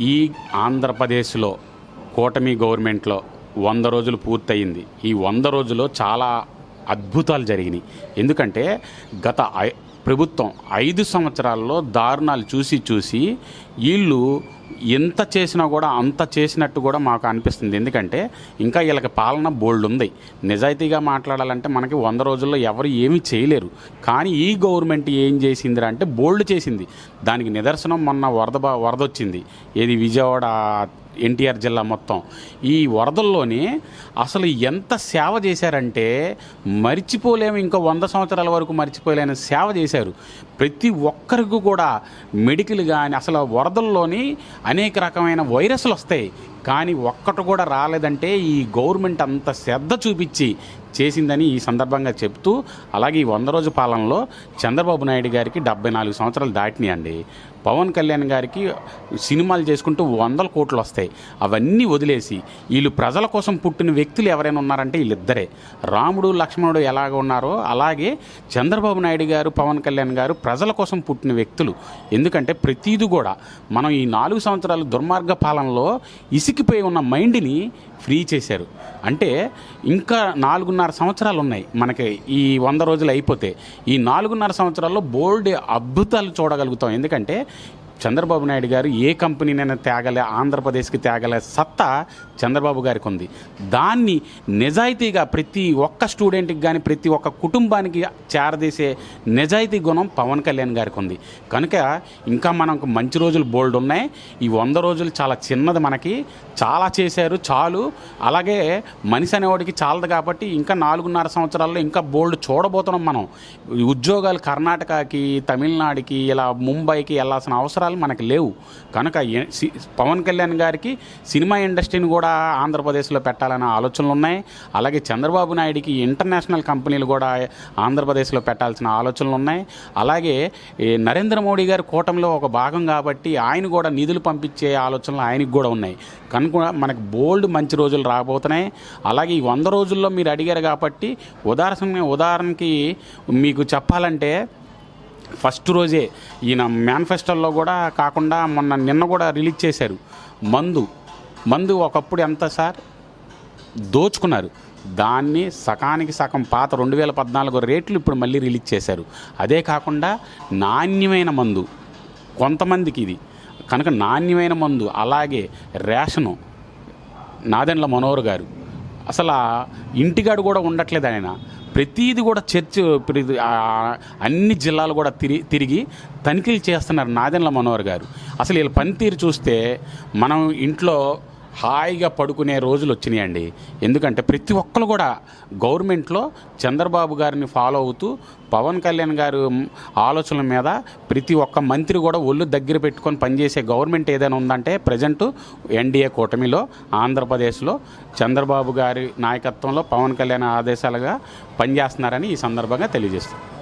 ఈ ఆంధ్రప్రదేశ్లో కూటమి గవర్నమెంట్లో వంద రోజులు పూర్తయింది. ఈ వంద రోజుల్లో చాలా అద్భుతాలు జరిగినాయి. ఎందుకంటే గత ప్రభుత్వం ఐదు సంవత్సరాల్లో దారుణాలు చూసి చూసి వీళ్ళు ఎంత చేసినా కూడా అంత చేసినట్టు కూడా మాకు అనిపిస్తుంది. ఎందుకంటే ఇంకా వీళ్ళకి పాలన బోల్డ్ ఉంది. నిజాయితీగా మాట్లాడాలంటే మనకి వంద రోజుల్లో ఎవరు ఏమీ చేయలేరు. కానీ ఈ గవర్నమెంట్ ఏం చేసిందిరా అంటే బోల్డ్ చేసింది. దానికి నిదర్శనం మొన్న వరద బా- వరద వచ్చింది. ఏది విజయవాడ ఎన్టీఆర్ జిల్లా మొత్తం. ఈ వరదల్లోనే అసలు ఎంత సేవ చేశారంటే మర్చిపోలేము ఇంకా వంద సంవత్సరాల వరకు మర్చిపోలేని సేవ చేశారు. ప్రతి ఒక్కరికి కూడా మెడికల్ కానీ అసలు వరదల్లోని అనేక రకమైన వైరస్లు వస్తాయి. కానీ ఒక్కటి కూడా రాలేదంటే ఈ గవర్నమెంట్ అంత శ్రద్ధ చూపించి చేసిందని ఈ సందర్భంగా చెప్తూ అలాగే ఈ వంద రోజు పాలనలో చంద్రబాబు నాయుడు గారికి డెబ్బై నాలుగు సంవత్సరాలు దాటినాయండి. పవన్ కళ్యాణ్ గారికి సినిమాలు చేసుకుంటూ వందల కోట్లు వస్తాయి. అవన్నీ వదిలేసి వీళ్ళు ప్రజల కోసం పుట్టిన వ్యక్తులు ఎవరైనా ఉన్నారంటే వీళ్ళిద్దరే. రాముడు లక్ష్మణుడు ఎలాగ ఉన్నారో అలాగే చంద్రబాబు నాయుడు గారు పవన్ కళ్యాణ్ గారు ప్రజల కోసం పుట్టిన వ్యక్తులు. ఎందుకంటే ప్రతీది కూడా మనం ఈ నాలుగు సంవత్సరాలు దుర్మార్గ పాలనలో ఇసికిపోయి ఉన్న మైండ్ని ఫ్రీ చేశారు. అంటే ఇంకా నాలుగున్నర సంవత్సరాలు ఉన్నాయి. మనకి ఈ వంద రోజులు అయిపోతే. ఈ నాలుగున్నర సంవత్సరాల్లో బోల్డ్ అద్భుతాలు చూడగలుగుతాం. ఎందుకంటే చంద్రబాబు నాయుడు గారు ఏ కంపెనీనైనా తేగలే ఆంధ్రప్రదేశ్కి తేగలే సత్తా చంద్రబాబు గారికి ఉంది. దాన్ని నిజాయితీగా ప్రతి ఒక్క స్టూడెంట్కి కానీ ప్రతి ఒక్క కుటుంబానికి చేరదీసే నిజాయితీ గుణం పవన్ కళ్యాణ్ గారికి ఉంది. కనుక ఇంకా మనకు మంచి రోజులు బోల్డ్ ఉన్నాయి. ఈ వంద రోజులు చాలా చిన్నది మనకి. చాలా చేశారు చాలు. అలాగే మనిషి అనేవాడికి చాలదు కాబట్టి ఇంకా నాలుగున్నర సంవత్సరాల్లో ఇంకా బోల్డ్ చూడబోతున్నాం మనం. ఈ ఉద్యోగాలు కర్ణాటకకి తమిళనాడుకి ఇలా ముంబైకి వెళ్ళాల్సిన అవసరం అవసరాలు మనకి లేవు. కనుక సి- పవన్ కళ్యాణ్ గారికి సినిమా ఇండస్ట్రీని కూడా ఆంధ్రప్రదేశ్లో పెట్టాలనే ఆలోచనలు ఉన్నాయి. అలాగే చంద్రబాబు నాయుడికి ఇంటర్నేషనల్ కంపెనీలు కూడా ఆంధ్రప్రదేశ్లో పెట్టాల్సిన ఆలోచనలు ఉన్నాయి. అలాగే నరేంద్ర మోడీ గారి కూటమిలో ఒక భాగం కాబట్టి ఆయన కూడా నిధులు పంపించే ఆలోచనలు ఆయనకి కూడా ఉన్నాయి. కనుక మనకు బోల్డ్ మంచి రోజులు రాబోతున్నాయి. అలాగే ఈ వంద రోజుల్లో మీరు అడిగారు కాబట్టి ఉదాహరణ ఉదాహరణకి మీకు చెప్పాలంటే ఫస్ట్ రోజే ఈయన మేనిఫెస్టోల్లో కూడా కాకుండా మొన్న నిన్న కూడా రిలీజ్ చేశారు. మందు. మందు ఒకప్పుడు ఎంత సార్? దోచుకున్నారు. దాన్ని సకానికి సగం పాత రెండు వేల పద్నాలుగు రేట్లు ఇప్పుడు మళ్ళీ రిలీజ్ చేశారు. అదే కాకుండా నాణ్యమైన మందు. కొంతమందికి ఇది. కనుక నాణ్యమైన మందు అలాగే రేషను. నాదెండ్ల మనోహర్ గారు. అసలు ఇంటిగాడు కూడా ఉండట్లేదు ఆయన. ప్రతిది కూడా చర్చ్ ప్రతి- అన్ని జిల్లాలు కూడా తిరిగి తిరిగి తనిఖీలు చేస్తున్నారు నాదెండ్ల మనోహర్ గారు. అసలు వీళ్ళ పనితీరు చూస్తే మనం ఇంట్లో హాయిగా పడుకునే రోజులు వచ్చినాయండి. ఎందుకంటే ప్రతి ఒక్కరు కూడా గవర్నమెంట్లో చంద్రబాబు గారిని ఫాలో అవుతూ పవన్ కళ్యాణ్ గారు ఆలోచనల మీద ప్రతి ఒక్క మంత్రి కూడా ఒళ్ళు దగ్గర పెట్టుకొని పనిచేసే గవర్నమెంట్ ఏదైనా ఉందంటే ప్రజెంట్ ఎన్డీఏ కూటమిలో ఆంధ్రప్రదేశ్లో చంద్రబాబు గారి నాయకత్వంలో పవన్ కళ్యాణ్ ఆదేశాలుగా పనిచేస్తున్నారని ఈ సందర్భంగా తెలియజేస్తుంది